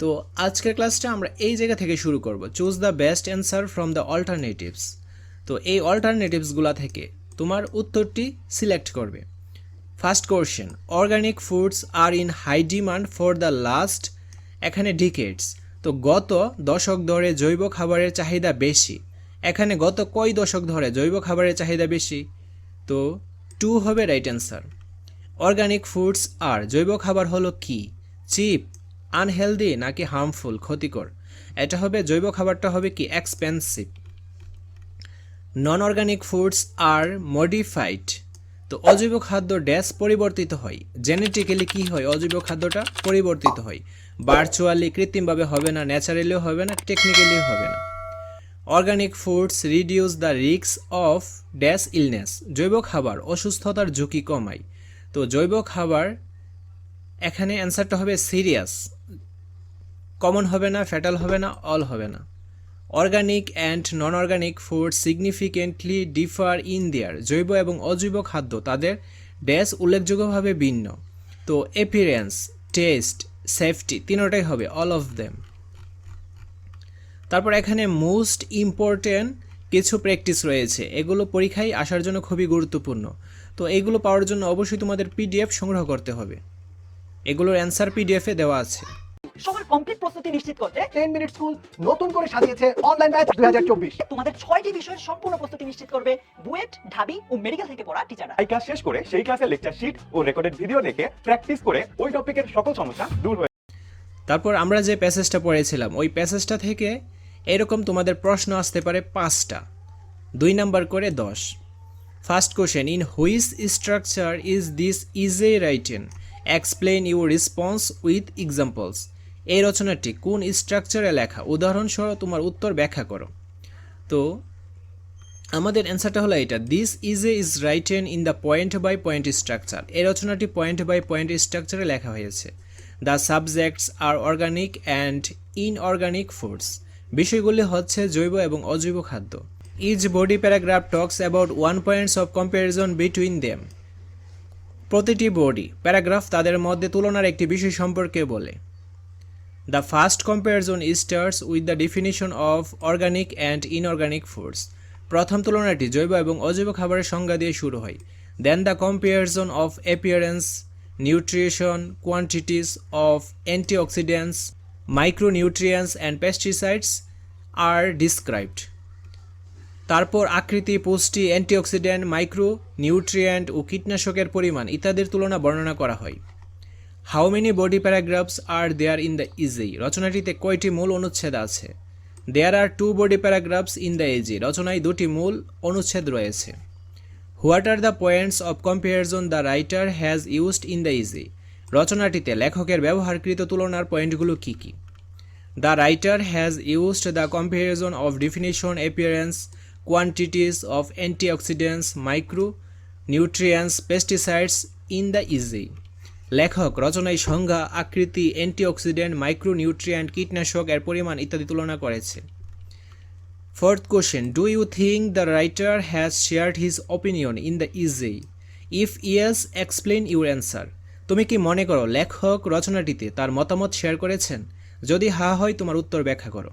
তো আজকের ক্লাসটা আমরা এই জায়গা থেকে শুরু করব। Choose the best answer from the alternatives তো এই অল্টারনেটিভসগুলো থেকে তোমার উত্তরটি সিলেক্ট করবে। First question organic foods are in high demand for the last এখানে ডিকেটস তো গত দশক ধরে জৈব খাবারের চাহিদা বেশি। এখানে গত কয় দশক ধরে জৈব খাবারের চাহিদা বেশি? তো টু হবে right answer organic foods are জৈব খাবার হলো কি? চিপ আনহেলদি নাকি হার্মফুল, ক্ষতিকর? এটা হবে জৈব খাবারটা হবে কি expensive non organic foods are modified তো অজৈব খাদ্য ড্যাশ পরিবর্তিত হয়। জেনেটিক্যালি কি হয়? অজৈব খাদ্যটা পরিবর্তিত হয়। ভার্চুয়ালি কৃত্রিমভাবে হবে না ন্যাচারালিও হবে না টেকনিক্যালিও হবে না। Organic foods reduce the risk of dash illness জৈব খাবার অসুস্থতার ঝুঁকি কমায়। তো জৈব খাবার এখানে অ্যান্সারটা হবে সিরিয়াস। কমন হবে না, ফ্যাটাল হবে না, অল হবে না। Organic and non organic food significantly differ in their, জৈব এবং অজৈব খাদ্য, তাদের ড্যাশ উল্লেখযোগ্যভাবে ভিন্ন। তো এপিরিয়েন্স টেস্ট, সেফটি, তিনোটাই হবে, অল অফ দেম। তারপর এখানে মোস্ট ইম্পর্ট্যান্ট কিছু প্র্যাকটিস রয়েছে। এগুলো পরীক্ষায় আসার জন্য খুবই গুরুত্বপূর্ণ। তো এগুলো পাওয়ার জন্য অবশ্যই তোমাদের পিডিএফ সংগ্রহ করতে হবে। এগুলোর অ্যান্সার পিডিএফে দেওয়া আছে। সবার কমপ্লিট প্রস্তুতি নিশ্চিত করতে টেন মিনিট স্কুল নতুন করে সাজিয়েছে অনলাইন ব্যাচ দুই হাজার চব্বিশ। তোমাদের ছয়টি বিষয়ের সম্পূর্ণ প্রস্তুতি নিশ্চিত করবে বুয়েট ঢাবি ও মেডিকেল থেকে পড়া টিচাররা এই ক্লাস শেষ করে সেই ক্লাসের লেকচার শিট ও রেকর্ডেড ভিডিও দেখে প্র্যাকটিস করে ওই টপিকের সকল সমস্যা দূর হয়ে তারপর আমরা যে প্যাসেজটা পড়েছিলাম ওই প্যাসেজটা থেকে এরকম তোমাদের প্রশ্ন আসতে পারে পাঁচটা। দুই নাম্বার করে দশ। First question in which structure is this essay written explain your response with examples এই রচনাটি কোন স্ট্রাকচারে লেখা? উদাহরণসহ তোমার উত্তর ব্যাখ্যা করো। তো, আমাদের অ্যান্সারটা হলো এটা। This is a essay written in the point by point structure এই রচনাটি পয়েন্ট বাই পয়েন্ট স্ট্রাকচারে লেখা হয়েছে। The subjects are organic and inorganic foods বিষয়গুলি হচ্ছে জৈব এবং অজৈব খাদ্য। Each body paragraph talks about one points of comparison between them body body, paragraph তাদের মধ্যে তুলনার একটি বিষয় সম্পর্কে বলে। The first comparison starts with the definition of organic and inorganic foods প্রথম তুলনাটি জৈব এবং অজৈব খাবারের সংজ্ঞা দিয়ে শুরু হয়। Then the comparison of appearance nutrition quantities of antioxidants micronutrients and pesticides are described তারপর আকৃতি, পুষ্টি, অ্যান্টিঅক্সিডেন্ট মাইক্রো নিউট্রিয়েন্ট ও কীটনাশকের পরিমাণ ইত্যাদির তুলনা বর্ণনা করা হয়। How many body paragraphs are there in the essay রচনাটিতে কয়টি মূল অনুচ্ছেদ আছে? There are two body paragraphs in the essay রচনায় দুটি মূল অনুচ্ছেদ রয়েছে। What are the points of comparison the writer has used in the essay রচনাটিতে লেখকের ব্যবহারকৃত তুলনার পয়েন্টগুলো কী কী? The writer has used the comparison of definition appearance of antioxidants micro nutrients pesticides in the essay লেখক, রচনায় সংজ্ঞা, আকৃতি অ্যান্টিঅক্সিডেন্ট মাইক্রোনিউট্রিয়েন্ট কীটনাশক, এর পরিমাণ ইত্যাদি তুলনা করেছে। Fourth question do you think the writer has shared his opinion in the essay if yes explain your answer তুমি কি মনে করো, লেখক রচনাটিতে তার মতামত শেয়ার করেছেন? যদি হা হয়, তোমার উত্তর ব্যাখ্যা করো।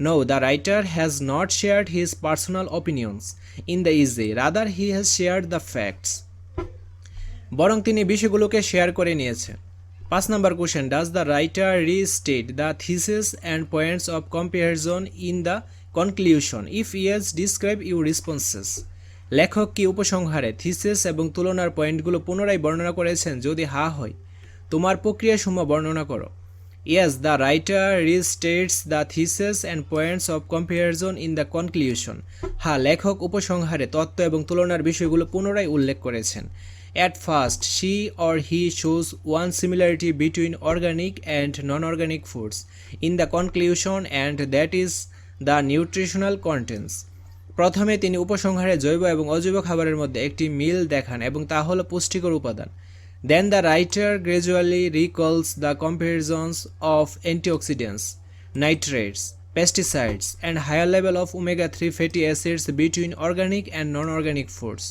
No the writer has not shared his personal opinions in the essay rather he has shared the facts বরং তিনি বিষয়গুলোকে শেয়ার করে নিয়েছেন পাঁচ number question does the writer restate the thesis and points of comparison in the conclusion if yes describe you responses লেখক কি উপসংহারে thesis এবং তুলনার পয়েন্টগুলো পুনরায় বর্ণনা করেছেন? যদি হা হয়, তোমার প্রক্রিয়াসমূহ বর্ণনা করো। Yes the writer restates the thesis and points of comparison in the conclusion হ্যাঁ লেখক উপসংহারে তত্ত্ব এবং তুলনার বিষয়গুলো পুনরায় উল্লেখ করেছেন। At first, she or he shows one similarity between organic and non organic foods in the conclusion, and that is the nutritional contents. প্রথমে তিনি উপসংহারে জৈব এবং অজৈব খাবারের মধ্যে একটি মিল দেখান এবং তা হলো পুষ্টিকর উপাদান। Then the writer gradually recalls the comparisons of antioxidants nitrates pesticides, and higher level of omega 3 fatty acids between organic and non-organic foods.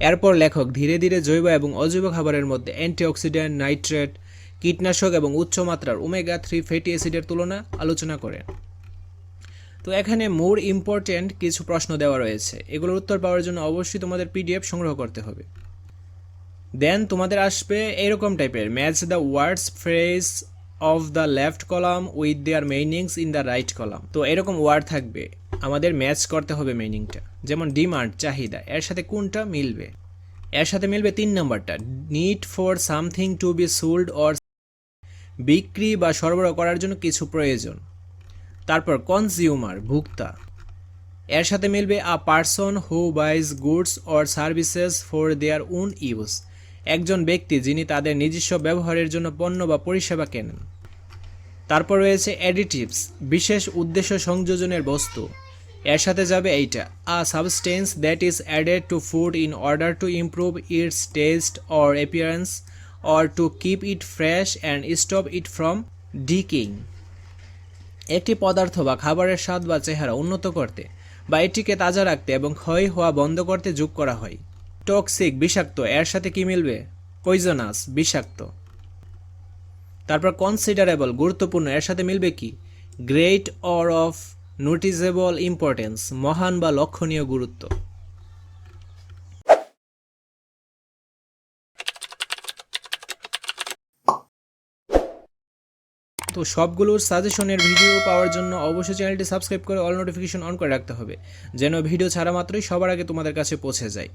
এরপর লেখক ধীরে ধীরে জৈব এবং অজৈব খাবারের মধ্যে অ্যান্টিঅক্সিডেন্ট নাইট্রেট কীটনাশক এবং উচ্চ মাত্রার ওমেগা থ্রি ফ্যাটি অ্যাসিডের তুলনা আলোচনা করেন। তো এখানে মোর ইম্পর্ট্যান্ট কিছু প্রশ্ন দেওয়া রয়েছে। এগুলোর উত্তর পাওয়ার জন্য অবশ্যই তোমাদের পিডিএফ সংগ্রহ করতে হবে। দেন তোমাদের আসবে এরকম টাইপের match the words phrase of the left column with their meanings in the right column তো এরকম ওয়ার্ড থাকবে, আমাদের ম্যাচ করতে হবে মিনিংটা যেমন ডিমান্ড চাহিদা, এর সাথে কোনটা মিলবে? এর সাথে মিলবে তিন নম্বরটা need for something to be sold or বিক্রি বা সরবরাহ করার জন্য কিছু প্রয়োজন। তারপর কনজিউমার ভোক্তা। এর সাথে মিলবে a person who buys goods or services for their own use একজন ব্যক্তি যিনি তাদের নিজস্ব ব্যবহারের জন্য পণ্য বা পরিষেবা কেনেন। তারপর রয়েছে অ্যাডিটিভস বিশেষ উদ্দেশ্য সংযোজনের বস্তু। এর সাথে যাবে এইটা a substance that is added to food in order to improve its taste or appearance or to keep it fresh and stop it from decaying একটি পদার্থ বা খাবারের স্বাদ বা চেহারা উন্নত করতে বা এটিকে তাজা রাখতে এবং ক্ষয় হওয়া বন্ধ করতে যোগ করা হয়। টক্সিক বিষাক্ত, এর সাথে কি মিলবে? পয়জনাস বিষাক্ত। তারপর কনসিডারেবল গুরুত্বপূর্ণ, এর সাথে মিলবে কি? Great or of noticeable importance মহান বা লক্ষণীয় গুরুত্ব। তো সবগুলোর সাজেশনের ভিডিও পাওয়ার জন্য অবশ্যই চ্যানেলটি সাবস্ক্রাইব করে অল নোটিফিকেশন অন করে রাখতে হবে, যেন ভিডিও ছাড়া মাত্রই সবার আগে তোমাদের কাছে পৌঁছে যায়।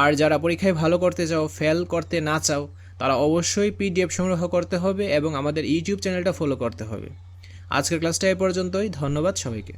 আর যারা পরীক্ষায় ভালো করতে চাও ফেল করতে না চাও, তারা অবশ্যই পিডিএফ সংগ্রহ করতে হবে এবং আমাদের ইউটিউব চ্যানেলটা ফলো করতে হবে। আজকের ক্লাসটা এ পর্যন্তই, ধন্যবাদ সবাইকে।